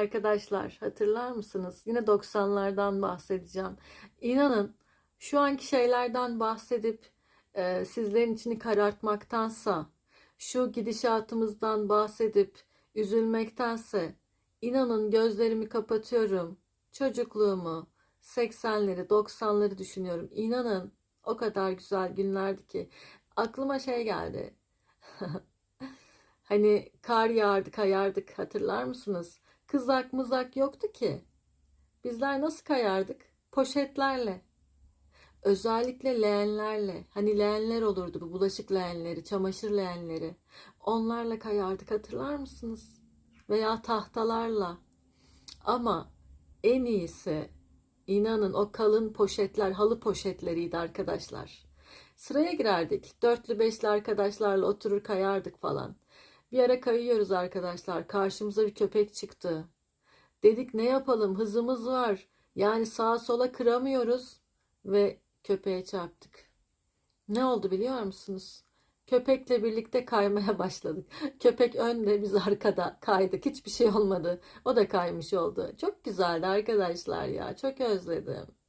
Arkadaşlar hatırlar mısınız? Yine 90'lardan bahsedeceğim. İnanın şu anki şeylerden bahsedip e, sizlerin içini karartmaktansa, şu gidişatımızdan bahsedip üzülmektense, inanın gözlerimi kapatıyorum. Çocukluğumu, 80'leri, 90'ları düşünüyorum. İnanın o kadar güzel günlerdi ki. Aklıma şey geldi. Hani kar yağardı, kayardık hatırlar mısınız? Kızak mızak yoktu ki. Bizler nasıl kayardık? Poşetlerle. Özellikle leğenlerle. Hani leğenler olurdu bu bulaşık leğenleri, çamaşır leğenleri. Onlarla kayardık hatırlar mısınız? Veya tahtalarla. Ama en iyisi inanın o kalın poşetler, halı poşetleriydi arkadaşlar. Sıraya girerdik. Dörtlü beşli arkadaşlarla oturur kayardık falan. Bir ara kayıyoruz arkadaşlar. Karşımıza bir köpek çıktı. Dedik ne yapalım hızımız var. Yani sağa sola kıramıyoruz. Ve köpeğe çarptık. Ne oldu biliyor musunuz? Köpekle birlikte kaymaya başladık. Köpek önde biz arkada kaydık. Hiçbir şey olmadı. O da kaymış oldu. Çok güzeldi arkadaşlar ya. Çok özledim.